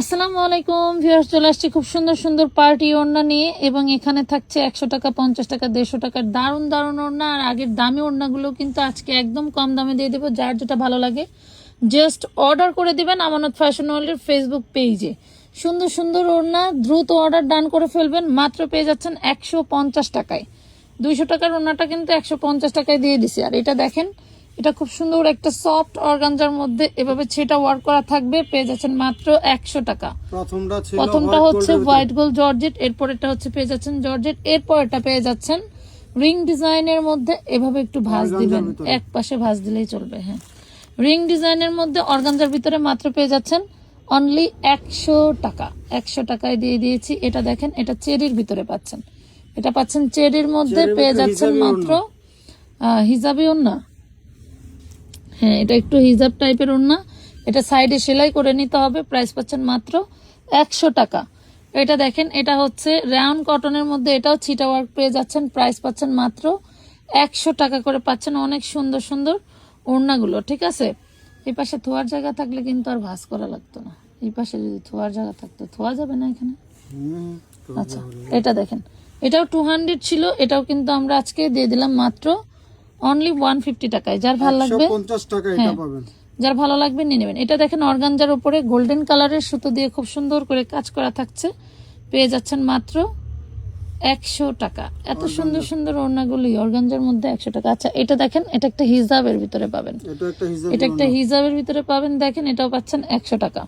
আসসালামু আলাইকুম, ভিউয়ার্স, চলে আসছি খুব সুন্দর সুন্দর পার্টি ওড়না নিয়ে এবং এখানে থাকছে একশো টাকা, পঞ্চাশ টাকা, দেড়শো টাকার দারুণ দারুণ ওড়না। আর আগের দামি ওড়নাগুলো কিন্তু আজকে একদম কম দামে দিয়ে দেবো, যার যেটা ভালো লাগে। জাস্ট অর্ডার করে দিবেন আমানত ফ্যাশন ওয়ার্ল্ডের ফেসবুক পেজে। সুন্দর সুন্দর ওড়না, দ্রুত অর্ডার ডান করে ফেলবেন, মাত্র পেয়ে যাচ্ছেন একশো পঞ্চাশ টাকায়। দুইশো টাকার ওড়নাটা কিন্তু একশো পঞ্চাশ টাকায় দিয়ে দিছি। আর এটা দেখেন এটা খুব সুন্দর একটা সফট অর্গানজার মধ্যে এভাবে ছেটা ওয়ার্ক করা থাকবে। পেয়ে যাচ্ছেন মাত্র একশো টাকা। প্রথমটা হচ্ছে হোয়াইট গোল্ড জর্জেট এরপর এটা হচ্ছে পেয়ে যাচ্ছেন জর্জেট এরপর এটা পেয়ে যাচ্ছেন রিং ডিজাইনের মধ্যে। এভাবে একটু ভাঁজ দিবেন এক পাশে ভাঁজ দিলেই চলবে হ্যাঁ। রিং ডিজাইনের মধ্যে অর্গানজার ভিতরে মাত্র পেয়ে যাচ্ছেন অনলি একশো টাকা। একশো টাকায় দিয়ে দিয়েছি। এটা দেখেন এটা চেরির ভিতরে পাচ্ছেন। এটা পাচ্ছেন চেরির মধ্যে পেয়ে যাচ্ছেন মাত্র আহ, হিজাবি ওন্না হ্যাঁ এটা একটু হিজাব টাইপের ওড়না। এটা সাইডে সেলাই করে নিতে হবে প্রাইস পাচ্ছেন মাত্র একশো টাকা। এটা দেখেন এটা হচ্ছে রাউন্ড কটনের মধ্যে এটাও ছিটা ওয়ার্ক পেয়ে যাচ্ছেন প্রাইস পাচ্ছেন মাত্র একশো টাকা করে পাচ্ছেন অনেক সুন্দর সুন্দর ওড়নাগুলো ঠিক আছে? এই পাশে থোয়ার জায়গা থাকলে কিন্তু আর ভাস করা লাগতো না। এই পাশে যদি থোয়ার জায়গা থাকতো থোয়া যাবে না এখানে? আচ্ছা এটা দেখেন। এটাও টু হান্ড্রেড ছিল এটাও কিন্তু আমরা আজকে দিয়ে দিলাম মাত্র অনলি ওয়ান ফিফটি টাকায়। যার ভালো লাগবে 150 টাকা হ্যাঁ। যার ভালো লাগবে নিয়ে নেবেন। এটা দেখেন অর্গানজার উপরে গোল্ডেন কালারের সুতো দিয়ে খুব সুন্দর করে কাজ করা থাকছে। পেয়ে যাচ্ছেন মাত্র একশো টাকা। এত সুন্দর সুন্দর ওড়নাগুলি অর্গানজার মধ্যে একশো টাকা। আচ্ছা এটা দেখেন এটা একটা হিজাবের ভিতরে পাবেন। এটা একটা হিসাব এটা একটা হিজাবের ভিতরে পাবেন। দেখেন এটাও পাচ্ছেন একশো টাকা।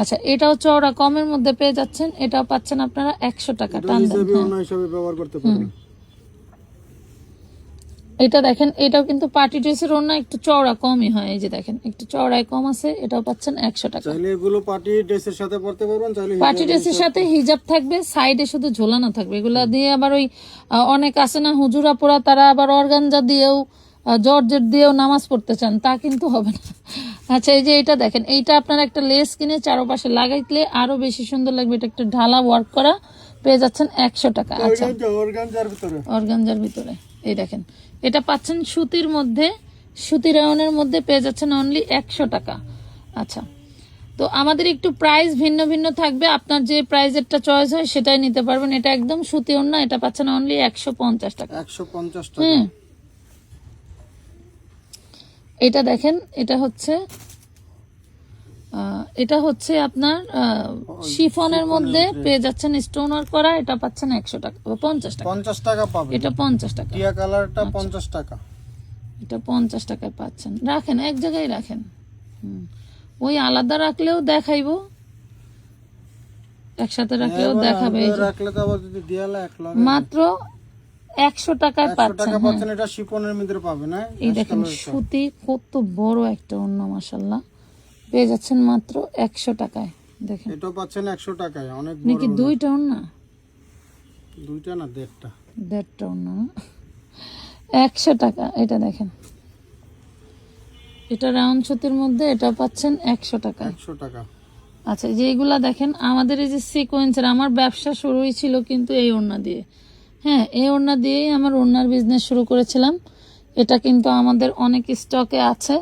আচ্ছা এটাও চওড়া কমের মধ্যে পেয়ে যাচ্ছেন। এটাও পাচ্ছেন আপনারা একশো টাকা টান দেন হিসাবে হ্যাঁ অন্য হিসাবে ব্যবহার করতে পারবেন এটা দেখেন এটাও কিন্তু পার্টি ড্রেসের ওড়না একটু চওড়া কমই হয় এই যে দেখেন একটু চওড়ায় কম আছে এটাও পাচ্ছেন একশো টাকা। চাইলে এগুলো পার্টি ড্রেসের সাথে পরতে পারবেন চাইলে পার্টি ড্রেসের সাথে হিজাব। থাকবে সাইডে শুধু ঝোলানো থাকবে এগুলা দিয়ে আবার ওই অনেক আছে না হুজুরা পোড়া তারা আবার অর্গানজা দিয়েও জর্জেট দিয়েও নামাজ পড়তে চান তা কিন্তু হবে না। আচ্ছা এই যে এটা দেখেন এইটা আপনার একটা লেস কিনে চারপাশে লাগাইলে আরও বেশি সুন্দর লাগবে এটা একটা ঢালা ওয়ার্ক করা পেয়ে যাচ্ছেন একশো টাকা। আচ্ছা। অর্গানজার ভিতরে। অর্গানজার ভিতরে। এই দেখেন। এটা পাচ্ছেন সুতির মধ্যে সুতি রায়নের মধ্যে পেয়ে যাচ্ছেন অনলি একশো টাকা। আচ্ছা তো আমাদের একটু প্রাইস ভিন্ন ভিন্ন থাকবে। আপনার যে প্রাইজেরটা চয়েস হয় সেটাই নিতে পারবেন। এটা একদম সুতি ওড়না এটা পাচ্ছেন অনলি একশো পঞ্চাশ টাকা। 150 টাকা। হুম। এটা দেখেন এটা হচ্ছে এটা হচ্ছে আপনার শিফনের মধ্যে পেয়ে যাচ্ছেন স্টোন ওয়ার্ক করা এটা পাচ্ছেন একশো টাকা পঞ্চাশ টাকা। 50 টাকা পাবেন। এটা পঞ্চাশ টাকা। টিয়া কালারটা আচ্ছা। 50 টাকা। এটা পঞ্চাশ টাকায় পাচ্ছেন। রাখেন এক জায়গায় রাখেন। ওই আলাদা রাখলেও দেখাইবো। একসাথে রাখলেও দেখাবে রাখলে তো আবার যদি দিয়ালে এক লাগে মাত্র একশো টাকায় 100 পাচ্ছেন টাকা হ্যাঁ। পাচ্ছেন এটা শিপনের ভিতরে পাবেন হ্যাঁ? এই দেখেন সুতি কত বড় একটা অন্য মাসাল্লাহ পেয়ে যাচ্ছেন মাত্র একশো টাকায়। দেখেন। এটাও পাচ্ছেন 100 টাকায় অনেক নাকি দুইটা অন্য দুইটা না দেড়টা? দেড়টা অন্য একশো টাকা এটা দেখেন। এটা রাউন্ড সুতির মধ্যে এটা পাচ্ছেন একশো টাকায়। 100 টাকা। আচ্ছা যে এগুলা দেখেন আমাদের এই যে সিকোয়েন্সের আমার ব্যবসা শুরুই ছিল কিন্তু এই ওড়না দিয়ে। হ্যাঁ এই ওড়না দিয়েই আমার ওড়নার বিজনেস শুরু করেছিলাম। এটা কিন্তু আমাদের অনেক স্টকে আছে।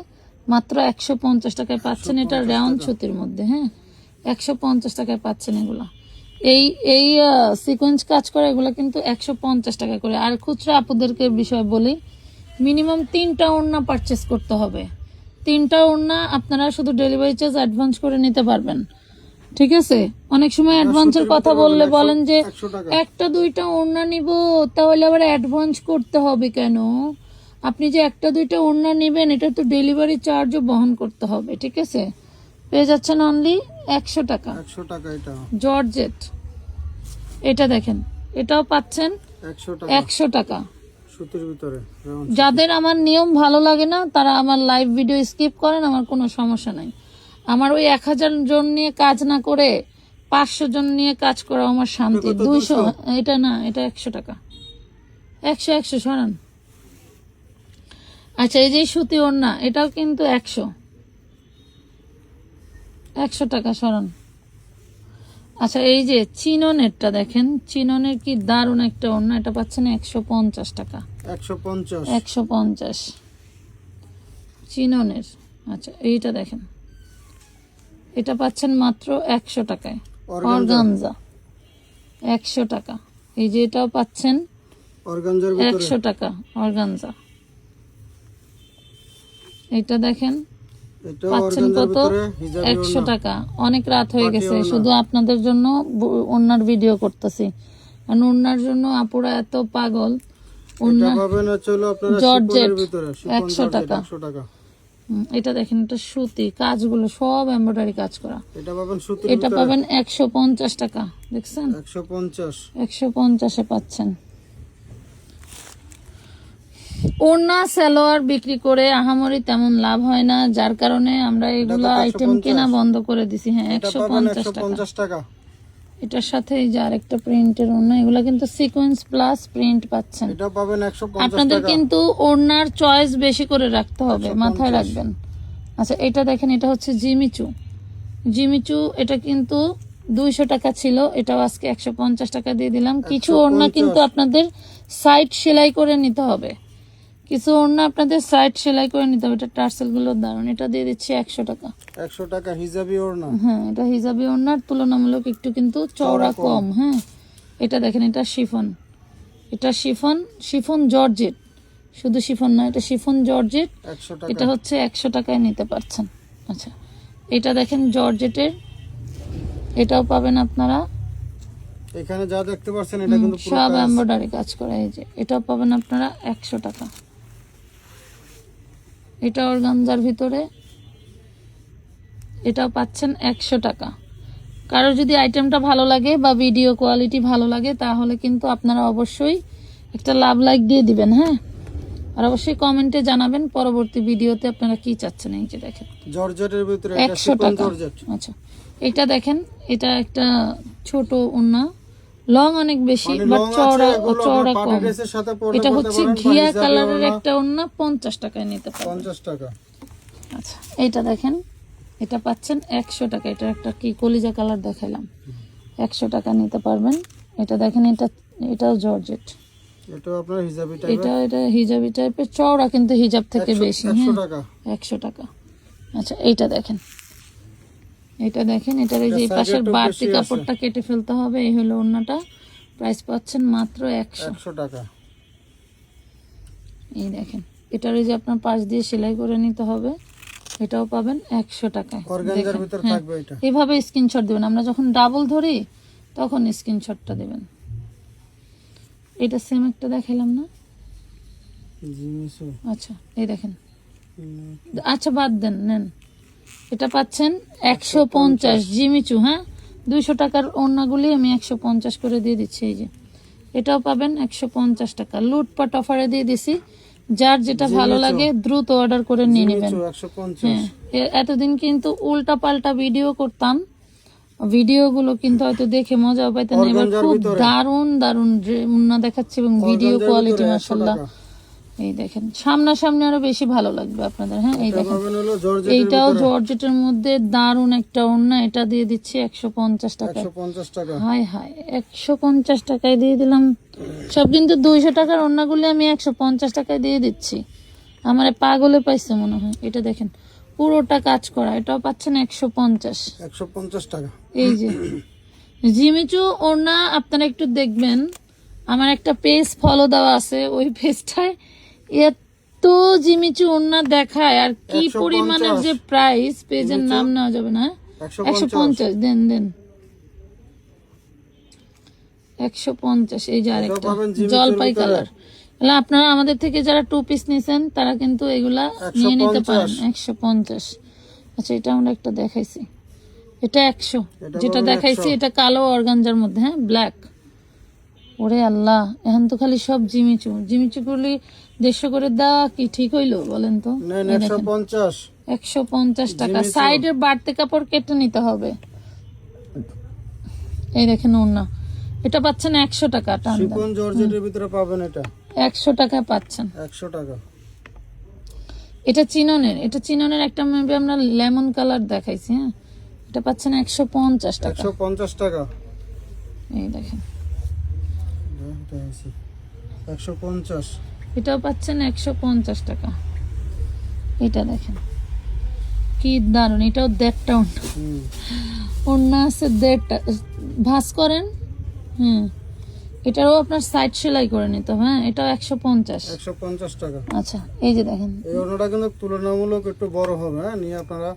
মাত্র একশো পঞ্চাশ টাকায় পাচ্ছেন এটা রাউন্ড সুতির মধ্যে হ্যাঁ? একশো পঞ্চাশ টাকায় পাচ্ছেন এগুলা। এই এই সিকোয়েন্স কাজ করে এগুলো কিন্তু একশো পঞ্চাশ টাকা করে। আর খুচরা আপুদেরকে বিষয় বলি মিনিমাম তিনটা ওড়না পারচেস করতে হবে। তিনটা ওড়না আপনারা শুধু ডেলিভারি চার্জ অ্যাডভান্স করে নিতে পারবেন। ঠিক আছে? অনেক সময় অ্যাডভান্সের কথা বললে বলেন যে একটা দুইটা ওড়না নিব তাহলে আবার অ্যাডভান্স করতে হবে কেন? আপনি যে একটা দুইটা ওড়না নেবেন এটা তো ডেলিভারি চার্জও বহন করতে হবে ঠিক আছে? পেয়ে যাচ্ছেন অনলি একশো টাকা। 100 টাকা এটা। জর্জেট এটা দেখেন এটাও পাচ্ছেন একশো টাকা। ভিতরে। যাদের আমার নিয়ম ভালো লাগে না তারা আমার লাইভ ভিডিও স্কিপ করেন আমার কোনো সমস্যা নাই। আমার ওই এক হাজার জন নিয়ে কাজ না করে পাঁচশো জন নিয়ে কাজ করা আমার শান্তি। দুইশো? এটা না এটা একশো টাকা। একশো একশো সরান। আচ্ছা এই যে সুতি ওড়না এটাও কিন্তু একশো। একশো টাকা সরান আচ্ছা এই যে চিননেরটা দেখেন চিননের কি দারুণ একটা ওড়না এটা পাচ্ছেন একশো পঞ্চাশ টাকা। 150 একশো পঞ্চাশ। চিননের। আচ্ছা এইটা দেখেন। এটা পাচ্ছেন মাত্র একশো টাকায়। অর্গানজা। একশো টাকা। এই যে এটাও পাচ্ছেন অর্গানজার একশো টাকা অর্গানজা। এটা দেখেন। পাচ্ছেন কত? একশো টাকা। অনেক রাত হয়ে গেছে। শুধু আপনাদের জন্য ওড়নার ভিডিও করতেছি। কারণ ওড়নার জন্য আপুরা এত পাগল। এটা ওড়না পাবেন হচ্ছে হলো আপনারা জর্জেট, শিপনের ভিতরে শিপন 100 জর্জেট, টাকা। 100 টাকা। হুম, এটা দেখেন এটা সুতি। কাজগুলো সব এমব্রয়ডারি কাজ করা। এটা পাবেন এটা একশো টাকা। দেখছেন? 150 একশো পঞ্চাশে পাচ্ছেন। ওড়না সালোয়ার বিক্রি করে আহামরি তেমন লাভ হয় না যার কারণে আমরা এগুলো আইটেম কেনা বন্ধ করে দিছি। হ্যাঁ একশো পঞ্চাশ টাকা। এটার সাথে এই যে আরেকটা প্রিন্টের ওড়না এগুলো কিন্তু সিকোয়েন্স প্লাস প্রিন্ট পাচ্ছেন। এটা পাবেন 150 আপনাদের কিন্তু ওড়নার চয়েস বেশি করে রাখতে হবে মাথায় রাখবেন। আচ্ছা এটা দেখেন এটা হচ্ছে জিমিচু। জিমিচু এটা কিন্তু দুইশো টাকা ছিল এটাও আজকে একশো পঞ্চাশ টাকা দিয়ে দিলাম। কিছু ওড়না কিন্তু আপনাদের সাইড সেলাই করে নিতে হবে। কিছু ওড়না আপনাদের সাইড সেলাই করে নিতে হবে। এটা টার্সেলগুলো দারুণ এটা দিয়ে দিচ্ছি একশো টাকা। 100 টাকা হিজাবি ওড়না? হ্যাঁ এটা হিজাবি ওড়নার তুলনামূলক একটু কিন্তু চওড়া কম। হ্যাঁ। এটা দেখেন এটা শিফন। এটা শিফন শিফন জর্জেট। শুধু শিফন না এটা শিফন জর্জেট। 100 টাকা। এটা হচ্ছে একশো টাকায় নিতে পারছেন। আচ্ছা এটা দেখেন জর্জেটের। এটাও পাবেন আপনারা। এখানে যা দেখতে পাচ্ছেন এটা কিন্তু সব। এমব্রয়ডারি কাজ করা এই যে। এটাও পাবেন আপনারা একশো টাকা। এটা ওর অর্গানজার ভিতরে। এটাও পাচ্ছেন একশো টাকা। কারও যদি আইটেমটা ভালো লাগে বা ভিডিও কোয়ালিটি ভালো লাগে তাহলে কিন্তু আপনারা অবশ্যই একটা লাভ লাইক দিয়ে দিবেন হ্যাঁ? আর অবশ্যই কমেন্টে জানাবেন পরবর্তী ভিডিওতে আপনারা কি চাচ্ছেন? এই যে দেখেন। জর্জেটের ভিতরে এটা একশো টাকা। আচ্ছা। এটা দেখেন এটা একটা ছোট ওন্না লং অনেক বেশি মানে বাট চওড়া এগুলো চওড়া কম। এটা হচ্ছে ঘিয়া কালারের একটা ওন্না পঞ্চাশ টাকায় নিতে পারবেন। 50 টাকা। আচ্ছা এটা দেখেন এটা পাচ্ছেন একশো টাকা। এটা একটা কি কলিজা কালার দেখালাম একশো টাকা নিতে পারবেন। এটা দেখেন এটা এটাও জর্জেট। এটা আপনার হিজাবি এটা টাইপের এটা হিজাবি টাইপের চওড়া কিন্তু হিজাব থেকে বেশি 100 হ্যাঁ। টাকা। একশো টাকা। আচ্ছা এইটা দেখেন। এটা দেখেন এটার এই যে পাশের বাড়তি কাপড়টা কেটে ফেলতে হবে এই হলো ওড়নাটা। প্রাইস পাচ্ছেন মাত্র একশো। 100 টাকা। এই দেখেন এটার এই যে আপনার পাশ দিয়ে সেলাই করে নিতে হবে এটাও পাবেন একশো টাকায়। হ্যাঁ। এভাবে স্ক্রিনশট দেবেন। আমরা যখন ডাবল ধরি তখন স্ক্রিনশটটা দেবেন। এটা সেম একটা দেখাইলাম না? আচ্ছা এই দেখেন। আচ্ছা বাদ দেন নেন। এটা পাচ্ছেন একশো পঞ্চাশ জিমিচু হ্যাঁ? দুইশো টাকার ওড়নাগুলি আমি একশো পঞ্চাশ করে দিয়ে দিচ্ছি এই যে। এটাও পাবেন একশো পঞ্চাশ টাকা। লুটপাট অফারে দিয়ে দিছি। যার যেটা ভালো লাগে দ্রুত অর্ডার করে নিয়ে নেবেন। হ্যাঁ এতদিন কিন্তু উল্টা পাল্টা ভিডিও করতাম। ভিডিওগুলো কিন্তু হয়তো দেখে মজা পাইতেন। এবার খুব। দারুণ দারুণ উন্না দেখাচ্ছে এবং ভিডিও কোয়ালিটি ভিতরে 100 মাসাল্লাহ। এই দেখেন সামনাসামনি আরও বেশি ভালো লাগবে আপনাদের হ্যাঁ এই দেখেন। এইটাও জর্জেটের মধ্যে দারুণ একটা ওড়না এটা দিয়ে দিচ্ছি একশো পঞ্চাশ টাকা। 150 টাকা। হাই হাই একশো পঞ্চাশ টাকায় দিয়ে দিলাম। সব কিন্তু দুইশো টাকার ওড়নাগুলি আমি একশো পঞ্চাশ টাকায় দিয়ে দিচ্ছি। আমার পাগলে পাইছে মনে হয়। এটা দেখেন পুরোটা কাজ করা এটাও পাচ্ছেন একশো পঞ্চাশ। 150 টাকা। এই যে জিমিচু ওড়না আপনারা একটু দেখবেন। আমার একটা পেজ ফলো দেওয়া আছে ওই পেজটায় এত জিমিচু ওড়না দেখায় আর কি 150 পরিমাণের যে প্রাইস পেজের নাম নেওয়া যাবে না একশো পঞ্চাশ। দেন দেন। একশো পঞ্চাশ এই যে আরেকটা জলপাই কালার তাহলে আপনারা আমাদের থেকে যারা টু পিস নিছেন তারা কিন্তু এগুলা নিয়ে নিতে পারেন একশো পঞ্চাশ। আচ্ছা এটা আমরা একটা দেখাইছি। এটা একশো যেটা দেখাইছি এটা কালো অর্গানজার মধ্যে হ্যাঁ ব্ল্যাক ওরে আল্লাহ এখন তো খালি সব জিমিচু। জিমিচু গুলি দেড়শো করে দেওয়া কি ঠিক হইল বলেন তো নেন এই দেখেন। 150 একশো পঞ্চাশ টাকা। সাইডের বাড়তি কাপড় কেটে নিতে হবে এই দেখেন ওড়না এটা পাচ্ছেন একশো টাকা টান জর্জেটের ভিতরে পাবেন এটা একশো টাকায় পাচ্ছেন 100 টাকা এটা চিননের এটা চিননের একটা মেবি আমরা লেমন কালার দেখাইছি হ্যাঁ এটা পাচ্ছেন একশো পঞ্চাশ টাকা 150 টাকা এই দেখেন আছে 150 এটাও পাচ্ছেন একশো পঞ্চাশ টাকা। এটা দেখেন। কি দারুণ এটাও দেড়টা ওড়না হুম ওড়না আছে দেড়টা। ভাস করেন হুম। এটারও আপনার সাইড সেলাই করে নিতে হ্যাঁ? এটাও একশো পঞ্চাশ। একশো পঞ্চাশ টাকা। আচ্ছা এই যে দেখেন। এই ওড়নাটা কিন্তু তুলনামূলক একটু বড় হবে হ্যাঁ? নিয়ে আপনারা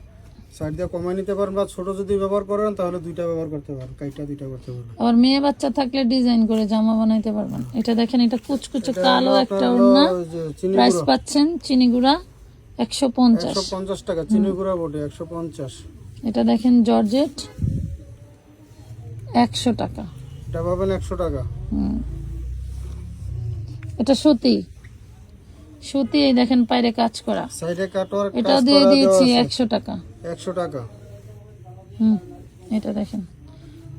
সাইড দিয়ে কমায় নিতে পারেন বা ছোট যদি ব্যবহার করেন তাহলে দুইটা ব্যবহার করতে পারেন কাইটা দুইটা করতে পারেন আবার মেয়ে বাচ্চা থাকলে ডিজাইন করে জামা বানাইতে পারবেন। এটা দেখেন এটা কুচকুচে কালো একটা ওড়না। প্রাইস পাচ্ছেন চিনি গুঁড়া একশো পঞ্চাশ। একশো পঞ্চাশ টাকা চিনি গুঁড়া বটে একশো পঞ্চাশ। এটা দেখেন জর্জেট একশো টাকা। এটা পাবেন একশো টাকা। হুম। এটা সুতি। সুতি এই দেখেন পায়রে কাজ করা। সাইডে কাটোয়ার এটাও দিয়ে দিয়েছি একশো টাকা। একশো টাকা। হুম এটা দেখেন।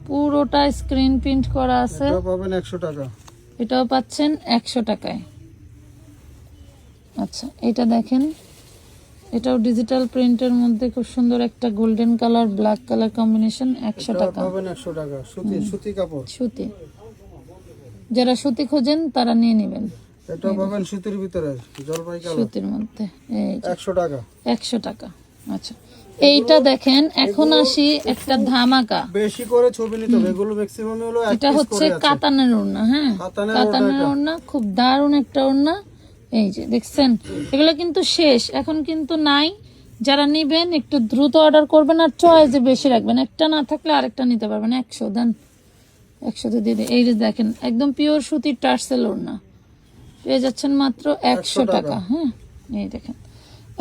পুরোটা স্ক্রিন প্রিন্ট করা আছে। এটা পাবেন একশো টাকা। এটাও পাচ্ছেন একশো টাকায়। আচ্ছা এটা দেখেন। এটাও ডিজিটাল প্রিন্টের মধ্যে খুব সুন্দর একটা golden colour black colour combination একশো এটা টাকা। পাবেন একশো টাকা। সুতি সুতি কাপড়। সুতি। যারা সুতি খোঁজেন তারা নিয়ে নেবেন। এটা পাবেন সুতির ভিতরে জলপাই কালার সুতির মধ্যে এই যে, একশো টাকা। একশো টাকা আচ্ছা। এইটা দেখেন এখন আসি একটা ধামাকা। বেশি করে ছবি নিতে হবে এগুলো ম্যাক্সিমাম হলো এটা হচ্ছে কাতানের ওড়না হ্যাঁ? কাতানের কাতানের ওড়না খুব দারুণ একটা ওড়না। এই যে দেখছেন? এগুলো কিন্তু শেষ এখন কিন্তু নাই। যারা নিবেন একটু দ্রুত অর্ডার করবেন আর চয়েসে বেশি রাখবেন। একটা না থাকলে আরেকটা নিতে পারবেন। একশো দেন। একশোতে দিয়ে দিন এই যে দেখেন একদম পিওর সুতির টার্সেল ওড়না। পেয়ে যাচ্ছেন মাত্র একশো টাকা। হ্যাঁ? এই দেখেন।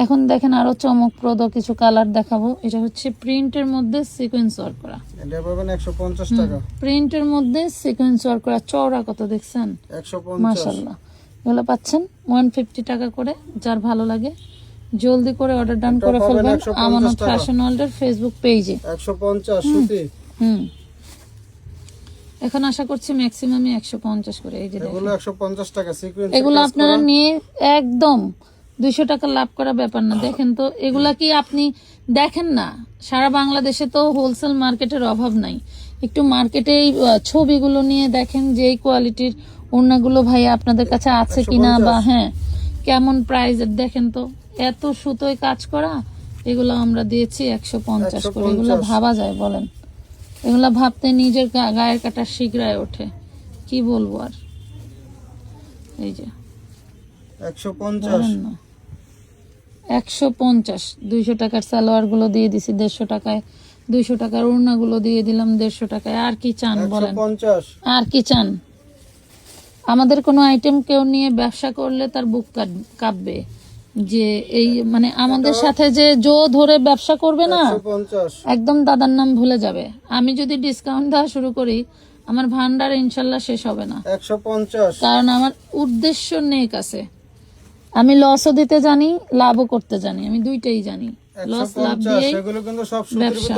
এখন দেখেন আরও চমকপ্রদ কিছু কালার দেখাবো। এটা হচ্ছে প্রিন্টের মধ্যে সিকোয়েন্স ওয়ার্ক করা। এটা পাবেন একশো পঞ্চাশ টাকা। প্রিন্টের মধ্যে সিকোয়েন্স ওয়ার্ক করা। চওড়া কত দেখছেন? একশো পঞ্চাশ। মাশাল্লাহ এগুলো পাচ্ছেন ওয়ান ফিফটি টাকা করে যার ভালো লাগে। জলদি করে অর্ডার ডান করে ফেলবেন আমানত। ফ্যাশন ওয়ার্ল্ডের ফেসবুক পেজে একশো পঞ্চাশ সুতি। হুম। এখন আশা করছি ম্যাক্সিমামই একশো পঞ্চাশ করে এই যে এগুলো একশো পঞ্চাশ টাকা সিকুয়েন্স এগুলো আপনারা নিয়ে একদম দুইশো টাকা লাভ করা ব্যাপার না। দেখেন তো এগুলা কি আপনি দেখেন না? সারা বাংলাদেশে তো হোলসেল মার্কেটের অভাব নাই। একটু মার্কেটে এই ছবিগুলো নিয়ে দেখেন যে এই কোয়ালিটির ওড়নাগুলো ভাই আপনাদের কাছে আছে কিনা বা হ্যাঁ কেমন প্রাইজের দেখেন তো এত সুতোয় কাজ করা এগুলো আমরা দিয়েছি একশো পঞ্চাশ করে। এগুলো ভাবা যায় বলেন। এগুলো ভাবতে নিজের গায়ের কাটা শিগড়ায় ওঠে। কি বলব আর? এই যে। একশো পঞ্চাশ। একশো পঞ্চাশ। দুইশো টাকার সালোয়ারগুলো দিয়ে দিছি দেড়শো টাকায়। দুইশো টাকার ওড়না গুলো দিয়ে দিলাম দেড়শো টাকায়। আর কি চান বলেন? আর কি চান? আমাদের কোনো আইটেম কেউ নিয়ে ব্যবসা করলে তার বুক কাঁপবে। যে এই মানে আমাদের সাথে যে জো ধরে ব্যবসা করবে না একদম দাদার নাম ভুলে যাবে। আমি যদি ডিসকাউন্ট দেওয়া শুরু করি আমার ভান্ডার ইনশাল্লাহ শেষ হবে না। একশো পঞ্চাশ। কারণ আমার উদ্দেশ্য নেক আছে। আমি লসও দিতে জানি লাভও করতে জানি। আমি দুইটাই জানি। লস লাভ দিয়ে ব্যবসা।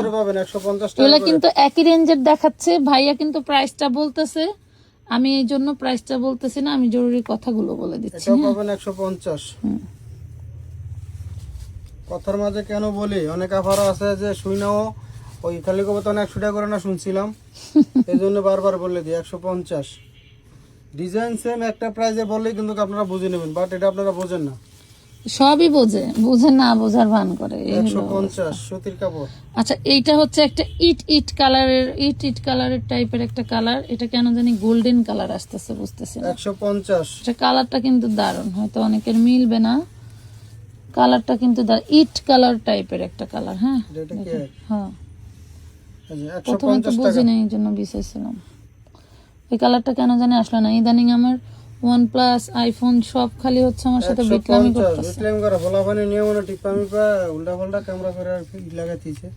এগুলো কিন্তু একই রেঞ্জের দেখাচ্ছে। ভাইয়া কিন্তু প্রাইসটা বলতেছে। আমি এই জন্য প্রাইসটা বলতেছি না আমি জরুরি কথাগুলো বলে দিচ্ছি হ্যাঁ? পাবেন একশো পঞ্চাশ। কথার মাঝে কেন বলি? অনেক আফার আছে যে শুই নাও। ওই খালি কবতন একশো টাকা করে না শুনছিলাম। এই জন্য বারবার বলে দিই একশো পঞ্চাশ। ডিজাইন সেম একটা প্রাইজে বললেই কিন্তু আপনারা বুঝে নেবেন বাট এটা আপনারা বোঝেন না। সবই বোঝে। বুঝে না বোঝার ভান করে। একশো পঞ্চাশ সুতির কাপড়। আচ্ছা এইটা হচ্ছে একটা ইট ইট কালারের ইট ইট কালারের টাইপের একটা কালার। এটা কেন জানি গোল্ডেন কালার আসতেছে বুঝতেছি একশো পঞ্চাশ। কালারটা কিন্তু দারুণ হয়তো অনেকের মিলবে না। কালারটা কিন্তু ইট কালার টাইপের একটা কালার হ্যাঁ? এটা কি? হ্যাঁ। প্রথমে তো বুঝি নাই এই জন্য বিশেছিলাম এই কালারটা কেন জানি আসলো না। ইদানিং আমার ওয়ান প্লাস আইফোন সব খালি হচ্ছে আমার সাথে বিটলামি করতেছে। বিটলামি করা ফলা পানি নিয়ে মনে টিপামি পা উল্টা পাল্টা ক্যামেরা করে আর কি লাগাইছে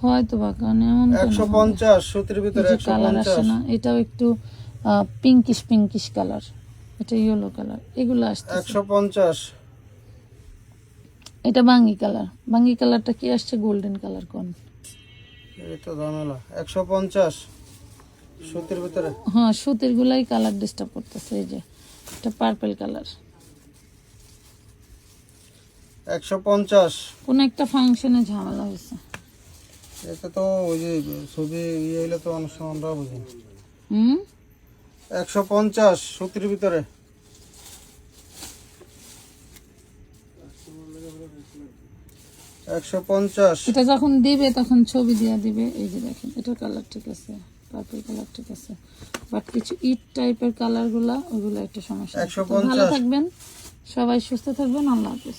হয়তো বা কারণ এমন কেন একশো হবে? পঞ্চাশ সুতির ভিতরে এই যে একশো কালার আসে পঞ্চাশ। না এটাও একটু পিঙ্কিশ পিঙ্কিশ কালার। এটা ইয়েলো কালার। এগুলো আসছে একশো পঞ্চাশ। এটা বাঙ্গি কালার। বাঙ্গি কালারটা কি আসছে? গোল্ডেন কালার কোন? এটা ঝামেলা। একশো পঞ্চাশ। সুতির ভিতরে। হ্যাঁ সুতির গুলাই কালার ডিস্টার্ব করতেছে এই যে। এটা পার্পল কালার। একশো পঞ্চাশ। কোন একটা ফাংশনে ঝামেলা হয়েছে। এটা তো ওই যে ছবি ইয়ে হইলে তো অনেক সময় আমরা বুঝি। হুম? একশো পঞ্চাশ সুতির ভিতরে। একশো পঞ্চাশ। এটা যখন দিবে তখন ছবি দিয়ে দিবে। এই যে দেখেন এটার কালার ঠিক আছে পার্পল কালার ঠিক আছে। বাট কিছু ইট টাইপের কালারগুলা ওইগুলো একটা সমস্যা। ভালো থাকবেন সবাই সুস্থ থাকবেন আল্লাহ হাফিজ।